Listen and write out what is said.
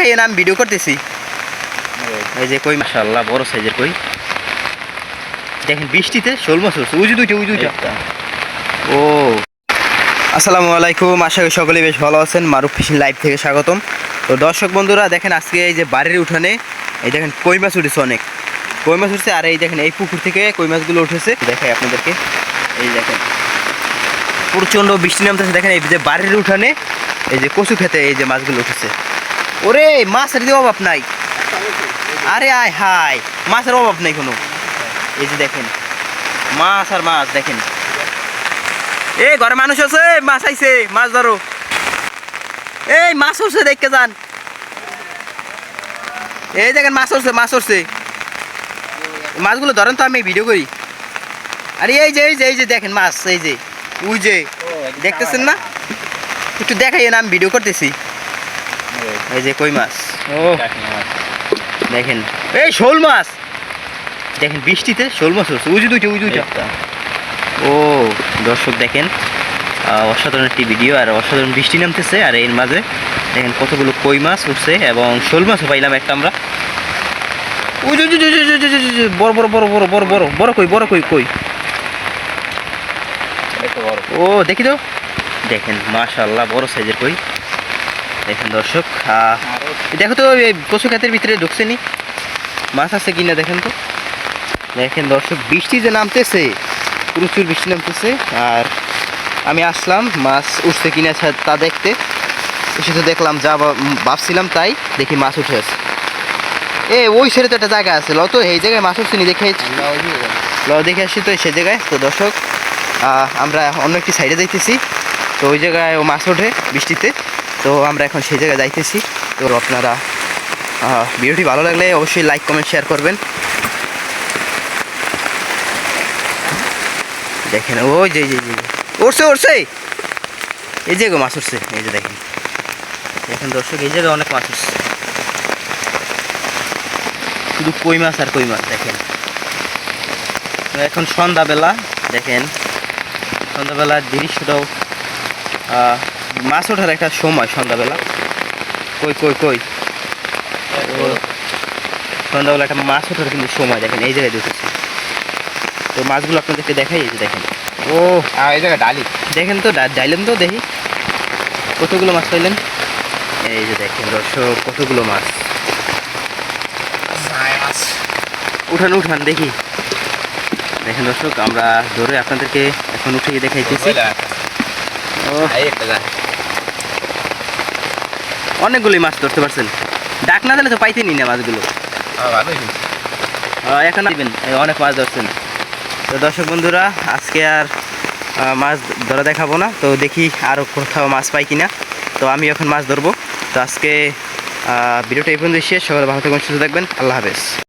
দেখাই না আমি ভিডিও করতেছি। এই যে কই মাশাআল্লাহ বড় সাইজের কই। দেখেন বৃষ্টিতে শোল মাছ উঠছে উজু দুইটা উজু দুইটা। ও। আসসালামু আলাইকুম আশা করি সকলেই বেশ ভালো আছেন। মারুফ ফিশিং লাইভ থেকে স্বাগতম। তো দর্শক বন্ধুরা দেখেন আজকে এই যে বাড়ির উঠানে এই দেখেন কই মাছ উঠেছে অনেক। কই মাছ উঠছে আর এই দেখেন এই পুকুর থেকে কই মাছগুলো উঠেছে। দেখাই আপনাদেরকে। এই দেখেন প্রচণ্ড বৃষ্টি নামতেছে। দেখেন এই যে বাড়ির উঠানে এই যে কচু খেতে এই যে মাছগুলো উঠেছে। ওরে মাছের দিয়ে অভাব নাই। আরে আয় হাই মাছের অভাব নাই কোনো। এই যে দেখেন মাছ আর মাছ দেখেন। এ ঘরে মানুষ আছে মাছ আইছে মাছ ধরো। এই মাছ উঠছে দেখতে যান। এই দেখেন মাছ উঠছে মাছ উঠছে মাছগুলো ধরেন তো আমি ভিডিও করি। আরে এই যে এই যে এই যে দেখেন মাছ এই যে উই যে দেখতেছেন না? একটু দেখাই না আমি ভিডিও করতেছি। এই যে কই মাছ? ও দেখেন। এই শোল মাছ! দেখেন বৃষ্টিতে শোল মাছ হচ্ছে উজু দুইটা উজু দুইটা। ও দর্শক দেখেন অসাধারণ একটি ভিডিও। আর অসাধারণ বৃষ্টি নামতেছে আর এর মাঝে দেখেন কতগুলো কই মাছ উঠছে এবং শোল মাছও পাইলাম একটা আমরা। উজু বড় বড় বড় বড় বড় বড় বড় কই বড় কই কই? ও দেখি তো। দেখেন মাশাল্লাহ বড় সাইজের কই। দেখেন দর্শক দেখো তো কচু খাতের ভিতরে ঢুকছে নি মাছ আছে কিনা দেখেন তো। দেখেন দর্শক, বৃষ্টি যে নামতেছে, প্রচুর বৃষ্টি নামতেছে, আর আমি আসলাম, মাছ উঠছে কিনা তা দেখতে। এসে তো দেখলাম, যা ভাবছিলাম তাই দেখি মাছ উঠে আছে। এ, ওই সাইডে তো একটা জায়গা আছে ল তো, এই জায়গায় মাছ উঠছে নি দেখে ল দেখে আসছি তো, সে জায়গায়। তো দর্শক আমরা অন্য একটি সাইডে যাইতেছি। তো ওই জায়গায় ও মাছ ওঠে বৃষ্টিতে। তো আমরা এখন সেই জায়গায় যাইতেছি। তো আপনারা ভিডিওটি ভালো লাগলে অবশ্যই লাইক কমেন্ট শেয়ার করবেন। দেখেন, ওই যে যে উঠছে এই যে। মাছ উঠছে এই যে দেখেন। দেখেন দর্শক, এই জায়গায় অনেক মাছ উঠছে শুধু কই মাছ আর কই মাছ, দেখেন। এখন সন্ধ্যাবেলা, দেখেন, সন্ধ্যাবেলার দৃশ্যটাও মাছ ওঠার একটা সময় সন্ধ্যাবেলা। কই কই কই? সন্ধ্যাবেলা একটা মাছ ওঠার কিন্তু সময় দেখেন এই জায়গায় দেখেছি। তো মাছগুলো আপনাদেরকে দেখাই এই যে দেখেন। ও এই জায়গায় ডালি। দেখেন তো ডাইলেন তো দেখি। কতগুলো মাছ পাইলেন? এই যে দেখেন দর্শক কতগুলো মাছ। উঠান উঠান দেখি। দেখেন দর্শক আমরা ধরে আপনাদেরকে এখন উঠে দেখাইতেছি। ও। অনেকগুলোই মাছ ধরতে পারছেন। ডাক না দিলে তো পাইতেনি না মাছগুলো। এখন আসবেন অনেক মাছ ধরছেন। তো দর্শক বন্ধুরা আজকে আর মাছ ধরা দেখাবো না। তো দেখি আরও কোথাও মাছ পাই কিনা। তো আমি এখন মাছ ধরবো। তো আজকে ভিডিওটা এই পর্যন্ত শেষ। সকালে ভালো থাকবেন সুস্থ থাকবেন। আল্লাহ হাফেজ।